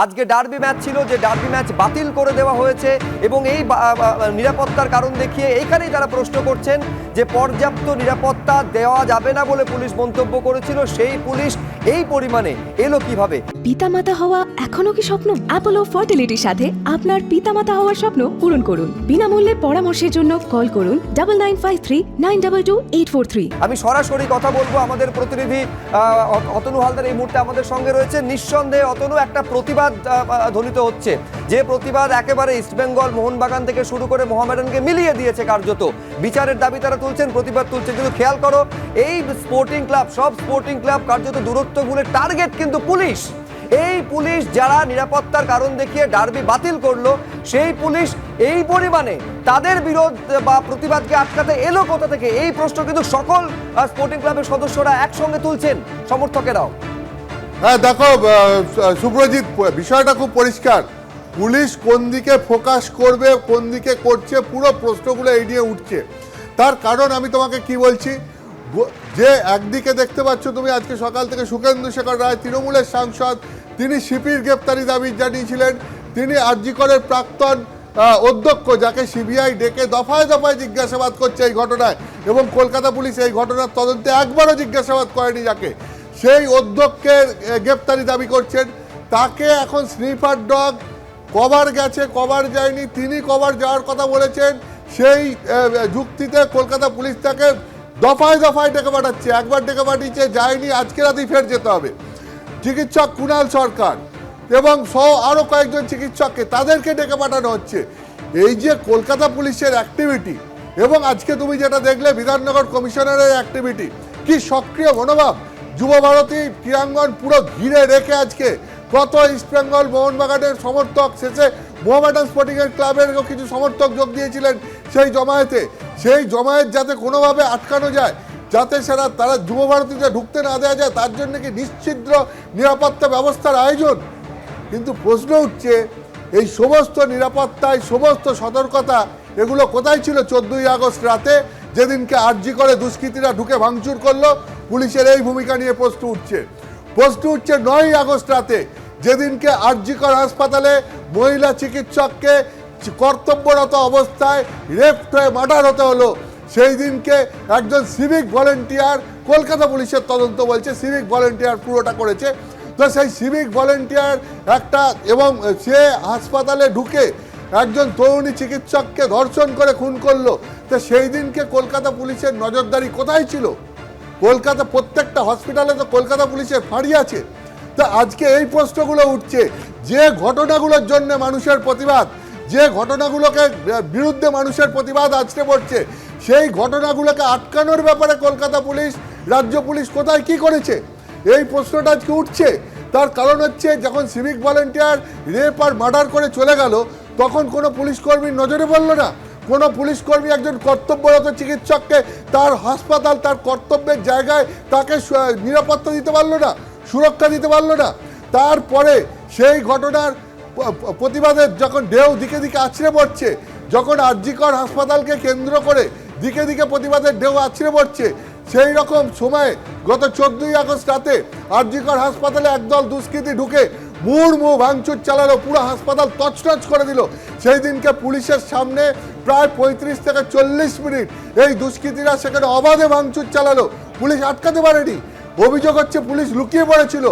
আজকে derby match ছিল, যে ডার্বি ম্যাচ বাতিল করে দেওয়া হয়েছে এবং এই নিরাপত্তার কারণ দেখিয়ে এইখানেই তারা প্রশ্ন করছেন যে পর্যাপ্ত নিরাপত্তা দেওয়া যাবে না বলে পুলিশ মন্তব্য করেছিল। সেই পুলিশ এই পরিমাণে এলো কীভাবে? পিতামাতা হওয়া এখনও কি স্বপ্ন? অ্যাপোলো ফার্টিলিটির সাথে আপনার পিতামাতা হওয়ার স্বপ্ন পূরণ করুন। বিনামূল্যে পরামর্শের জন্য কল করুন double nine five three nine double two eight four three আমি সরাসরি কথা বলব আমাদের প্রতিনিধি অতনু হালদার এই মুহূর্তে আমাদের সঙ্গে রয়েছে। নিঃসন্দেহে অতনু একটা প্রতিবাদ ধ্বনিত হচ্ছে। যে প্রতিবাদ একেবারে ইস্টবেঙ্গল মোহনবাগান থেকে শুরু করে মোহামেডানকে মিলিয়ে দিয়েছে কার্যত। বিচারের দাবি তারা তুলছেন, প্রতিবাদ তুলছেন কিন্তু খেয়াল করো, এই স্পোর্টিং ক্লাব সব স্পোর্টিং ক্লাব কার্যত দূরত্ব ভুলে টার্গেট কিন্তু পুলিশ। এই পুলিশ যারা নিরাপত্তার কারণ দেখিয়ে ডার্বি বাতিল করল, সেই পুলিশ এই পরিমাণে তাদের বিরোধ বা প্রতিবাদকে আটকাতে এলো কোথা থেকে? এই প্রশ্ন কিন্তু সকল স্পোর্টিং ক্লাবের সদস্যরা একসঙ্গে তুলছেন সমর্থকেরাও। হ্যাঁ দেখো সুব্রজিৎ, বিষয়টা খুব পরিষ্কার। পুলিশ কোন দিকে ফোকাস করবে, কোন দিকে করছে, পুরো প্রশ্নগুলো এই নিয়ে উঠছে। তার কারণ আমি তোমাকে কি বলছি? যে একদিকে দেখতে পাচ্ছ তুমি, আজকে সকাল থেকে সুখেন্দু শেখর রায়, তৃণমূলের সাংসদ তিনি সিপির গ্রেপ্তারি দাবি জানিয়েছিলেন। তিনি আরজিকরের প্রাক্তন অধ্যক্ষ যাকে সিবিআই ডেকে দফায় দফায় জিজ্ঞাসাবাদ করছে এই ঘটনায় এবং কলকাতা পুলিশ এই ঘটনার তদন্তে একবারও জিজ্ঞাসাবাদ করেনি যাকে। সেই অধ্যক্ষের গ্রেপ্তারি দাবি করছেন। তাকে এখন স্নিফার ডগ কভার গেছে, কভার যায়নি। তিনি কভার যাওয়ার কথা বলেছেন। সেই যুক্তিতে কলকাতা পুলিশ তাকে দফায় দফায় ডেকে পাঠাচ্ছে। একবার ডেকে পাঠিয়েছে, যায়নি। আজকে রাতেই ফের যেতে হবে। চিকিৎসক কুণাল সরকার এবং সহ আরও কয়েকজন চিকিৎসককে তাদেরকে ডেকে পাঠানো হচ্ছে। এই যে কলকাতা পুলিশের অ্যাক্টিভিটি এবং আজকে তুমি যেটা দেখলে বিধাননগর কমিশনারের অ্যাক্টিভিটি কি সক্রিয় মনোভাব? যুব ভারতী ক্রীড়াঙ্গন পুরো ঘিরে রেখে আজকে কত ইস্টবেঙ্গল মোহনবাগানের সমর্থক শেষে মোহামেডান স্পোর্টিংয়ের ক্লাবেরও কিছু সমর্থক যোগ দিয়েছিলেন সেই জমায়েতে। সেই জমায়েত যাতে কোনোভাবে আটকানো যায় যাতে সেটা তারা যুব ভারতীতে ঢুকতে না দেওয়া যায়, তার জন্য কি নিশ্চিদ্র নিরাপত্তা ব্যবস্থার আয়োজন? কিন্তু প্রশ্ন উঠছে, এই সমস্ত নিরাপত্তা, এই সমস্ত সতর্কতা, এগুলো কোথায় ছিল চোদ্দই আগস্ট রাতে? যেদিনকে আর্জি করে দুষ্কৃতীরা ঢুকে ভাঙচুর করল, পুলিশের এই ভূমিকা নিয়ে প্রশ্ন উঠছে। প্রশ্ন উঠছে নয়ই আগস্ট রাতে, যেদিনকে আরজিকর হাসপাতালে মহিলা চিকিৎসককে কর্তব্যরত অবস্থায় রেপ হয়ে মার্ডার হতে হলো। সেই দিনকে একজন সিভিক ভলেন্টিয়ার কলকাতা পুলিশের তদন্ত বলছে সিভিক ভলেন্টিয়ার পুরোটা করেছে। তো সেই সিভিক ভলেন্টিয়ার একটা এবং সে হাসপাতালে ঢুকে একজন তরুণী চিকিৎসককে ধর্ষণ করে খুন করল। তো সেই দিনকে কলকাতা পুলিশের নজরদারি কোথায় ছিল? কলকাতা প্রত্যেকটা হসপিটালে তো কলকাতা পুলিশের ফাঁড়ি আছে। তো আজকে এই প্রশ্নগুলো উঠছে, যে ঘটনাগুলোর জন্য মানুষের প্রতিবাদ, যে ঘটনাগুলোকে বিরুদ্ধে মানুষের প্রতিবাদ আছড়ে পড়ছে সেই ঘটনাগুলোকে আটকানোর ব্যাপারে কলকাতা পুলিশ, রাজ্য পুলিশ কোথায় কি করেছে? এই প্রশ্নটা আজকে উঠছে। তার কারণ হচ্ছে, যখন সিভিক ভলেন্টিয়ার রেপ আর মার্ডার করে চলে গেল, তখন কোনো পুলিশ কর্মীর নজরে পড়ল না। কোনো পুলিশ কর্মী একজন কর্তব্যরত চিকিৎসককে তার হাসপাতাল, তার কর্তব্যের জায়গায় তাকে নিরাপত্তা দিতে পারল না, সুরক্ষা দিতে পারল না। তারপরে সেই ঘটনার প্রতিবাদের যখন ঢেউ দিকে দিকে আছড়ে পড়ছে, যখন আরজিকর হাসপাতালকে কেন্দ্র করে দিকে দিকে প্রতিবাদের ঢেউ আছড়ে পড়ছে। সেই রকম সময়ে গত চোদ্দই আগস্ট রাতে আরজিকর হাসপাতালে একদল দুষ্কৃতী ঢুকে মুড়মু ভাঙচুর চালালো, পুরো হাসপাতাল তছনছ করে দিল। সেই দিনকে পুলিশের সামনে প্রায় পঁয়ত্রিশ থেকে চল্লিশ মিনিট এই দুষ্কৃতীরা সেখানে অবাধে ভাঙচুর চালালো। পুলিশ আটকাতে পারেনি। অভিযোগ হচ্ছে পুলিশ লুকিয়ে পড়েছিল।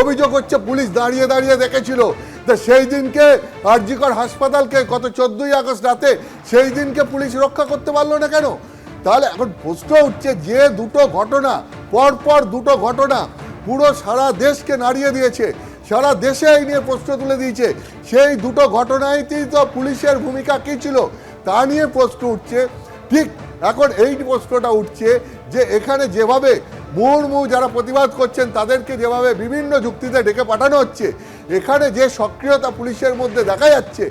অভিযোগ হচ্ছে পুলিশ দাঁড়িয়ে দাঁড়িয়ে দেখেছিল। তো সেই দিনকে আরজিকর হাসপাতালকে গত চোদ্দই আগস্ট রাতে সেই দিনকে পুলিশ রক্ষা করতে পারল না কেন? তাহলে এখন প্রশ্ন উঠছে যে দুটো ঘটনা, পরপর দুটো ঘটনা পুরো সারা দেশকে নাড়িয়ে দিয়েছে, সারা দেশে এই নিয়ে প্রশ্ন তুলে দিয়েছে। সেই দুটো ঘটনাইতেই তো পুলিশের ভূমিকা কী ছিল তা নিয়ে প্রশ্ন উঠছে। ঠিক এখন এই প্রশ্নটা উঠছে যে এখানে যেভাবে মুহুর্মুহু যারা প্রতিবাদ করছেন তাদেরকে যেভাবে বিভিন্ন যুক্তিতে ডেকে পাঠানো হচ্ছে এখানে যে সক্রিয়তা পুলিশের মধ্যে দেখা যাচ্ছে,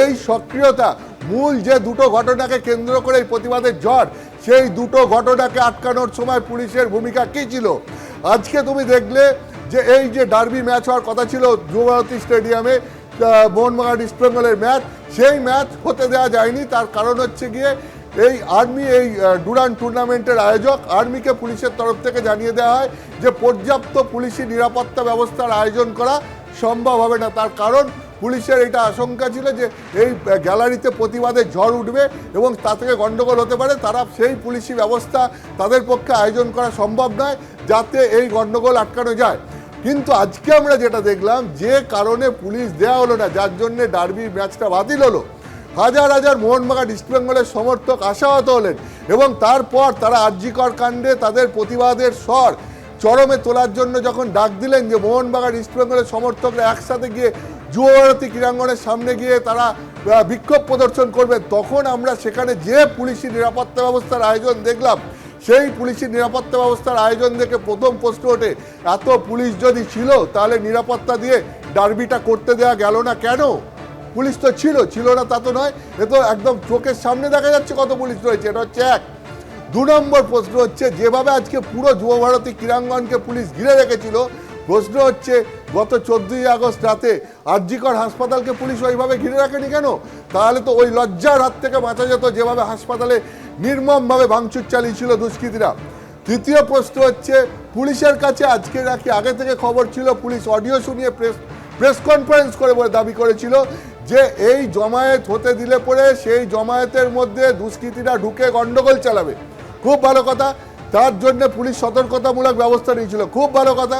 এই সক্রিয়তা মূল যে দুটো ঘটনাকে কেন্দ্র করে প্রতিবাদের ঝড়, সেই দুটো ঘটনাকে আটকানোর সময় পুলিশের ভূমিকা কী ছিল? আজকে তুমি দেখলে যে এই যে ডার্বি ম্যাচ হওয়ার কথা ছিল যুবভারতী স্টেডিয়ামে মোহনবাগান ইস্টবেঙ্গলের ম্যাচ, সেই ম্যাচ হতে দেওয়া যায়নি। তার কারণ হচ্ছে গিয়ে এই আর্মি, এই ডুরান টুর্নামেন্টের আয়োজক আর্মিকে পুলিশের তরফ থেকে জানিয়ে দেওয়া হয় যে পর্যাপ্ত পুলিশি নিরাপত্তা ব্যবস্থার আয়োজন করা সম্ভব হবে না। তার কারণ পুলিশের এটা আশঙ্কা ছিল যে এই গ্যালারিতে প্রতিবাদের ঝড় উঠবে এবং তা থেকে গণ্ডগোল হতে পারে। তারা সেই পুলিশি ব্যবস্থা তাদের পক্ষে আয়োজন করা সম্ভব নয় যাতে এই গণ্ডগোল আটকানো যায়। কিন্তু আজকে আমরা যেটা দেখলাম, যে কারণে পুলিশ দেওয়া হলো না, যার জন্যে ডার্বি ম্যাচটা বাতিল হলো। হাজার হাজার মোহনবাগান ইস্টবেঙ্গলের সমর্থক আশাহত হলেন এবং তারপর তারা আর্যিকর কাণ্ডে তাদের প্রতিবাদের স্বর চরমে তোলার জন্য যখন ডাক দিলেন যে মোহনবাগান ইস্টবেঙ্গলের সমর্থকরা একসাথে গিয়ে যুবভারতী ক্রীড়াঙ্গনের সামনে গিয়ে তারা বিক্ষোভ প্রদর্শন করবে, তখন আমরা সেখানে যে পুলিশি নিরাপত্তা ব্যবস্থার আয়োজন দেখলাম, সেই পুলিশি নিরাপত্তা ব্যবস্থার আয়োজন দেখে প্রথম প্রশ্ন ওঠে, এত পুলিশ যদি ছিল, তাহলে নিরাপত্তা দিয়ে ডার্বিটা করতে দেওয়া গেল না কেন? পুলিশ তো ছিল ছিল না তা তো নয়, এ তো একদম চোখের সামনে দেখা যাচ্ছে কত পুলিশ রয়েছে, এটা হচ্ছে এক। দু নম্বর প্রশ্ন হচ্ছে, যেভাবে আজকে পুরো যুবভারতী ক্রীড়াঙ্গনকে পুলিশ ঘিরে রেখেছিল, প্রশ্ন হচ্ছে, গত চোদ্দই আগস্ট রাতে আরজিকর হাসপাতালকে পুলিশ ওইভাবে ঘিরে রাখেনি কেন? তাহলে তো ওই লজ্জার হাত থেকে বাঁচা যেত যেভাবে হাসপাতালে নির্মমভাবে ভাঙচুর চালিয়েছিল দুষ্কৃতীরা। তৃতীয় প্রশ্ন হচ্ছে, পুলিশের কাছে আজকে নাকি আগে থেকে খবর ছিল, পুলিশ অডিও শুনিয়ে প্রেস প্রেস কনফারেন্স করে বলে দাবি করেছিল যে এই জমায়েত হতে দিলে পরে সেই জমায়েতের মধ্যে দুষ্কৃতীরা ঢুকে গন্ডগোল চালাবে। খুব ভালো কথা। তার জন্য পুলিশ সতর্কতামূলক ব্যবস্থা নিয়েছিল। খুব ভালো কথা।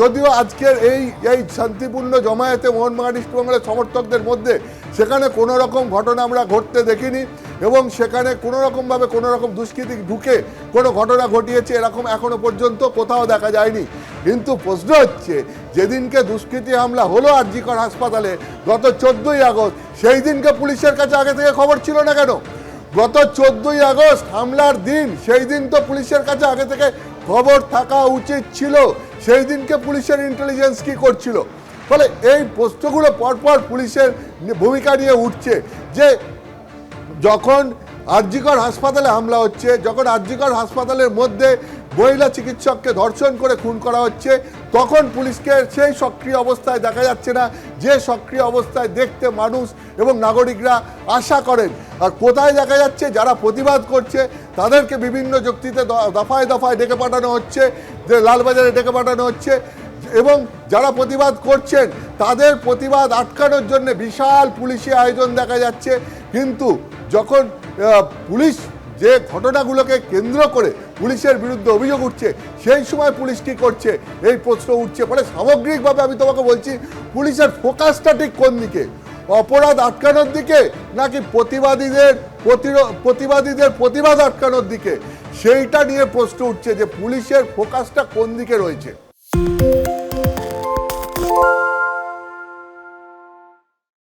যদিও আজকের এই এই শান্তিপূর্ণ জমায়েতে মোহনবাগান ইস্টবেঙ্গলের সমর্থকদের মধ্যে সেখানে কোনো রকম ঘটনা আমরা ঘটতে দেখিনি এবং সেখানে কোনো রকমভাবে কোনো রকম দুষ্কৃতী ঢুকে কোনো ঘটনা ঘটিয়েছে এরকম এখনও পর্যন্ত কোথাও দেখা যায়নি। কিন্তু প্রশ্ন হচ্ছে, যেদিনকে দুষ্কৃতী হামলা হলো আর আরজিকর হাসপাতালে গত চোদ্দই আগস্ট, সেই দিনকে পুলিশের কাছে আগে থেকে খবর ছিল না কেন? গত চোদ্দই আগস্ট হামলার দিন, সেই দিন তো পুলিশের কাছে আগে থেকে খবর থাকা উচিত ছিল। সেই দিনকে পুলিশের ইন্টেলিজেন্স কি করছিল? ফলে এই প্রশ্নগুলো পরপর পুলিশের ভূমিকা নিয়ে উঠছে যে যখন আরজিকর হাসপাতালে হামলা হচ্ছে, যখন আরজিকর হাসপাতালের মধ্যে মহিলা চিকিৎসককে ধর্ষণ করে খুন করা হচ্ছে তখন পুলিশকে সেই সক্রিয় অবস্থায় দেখা যাচ্ছে না, যে সক্রিয় অবস্থায় দেখতে মানুষ এবং নাগরিকরা আশা করেন। আর কোথায় দেখা যাচ্ছে, যারা প্রতিবাদ করছে, তাদেরকে বিভিন্ন যুক্তিতে দফায় দফায় ডেকে পাঠানো হচ্ছে, যে লালবাজারে ডেকে পাঠানো হচ্ছে, এবং যারা প্রতিবাদ করছেন, তাদের প্রতিবাদ আটকানোর জন্য বিশাল পুলিশি আয়োজন দেখা যাচ্ছে। কিন্তু যখন পুলিশ যে ঘটনাগুলোকে কেন্দ্র করে পুলিশের বিরুদ্ধে অভিযোগ উঠছে, সেই সময় পুলিশ কি করছে, এই প্রশ্ন উঠছে। ফলে সামগ্রিকভাবে আমি তোমাকে বলছি, পুলিশের ফোকাসটা ঠিক কোন দিকে? অপরাধ আটকানোর দিকে, নাকি প্রতিবাদীদের প্রতিবাদীদের প্রতিবাদ আটকানোর দিকে? সেইটা নিয়ে প্রশ্ন উঠছে যে পুলিশের ফোকাসটা কোন দিকে রয়েছে?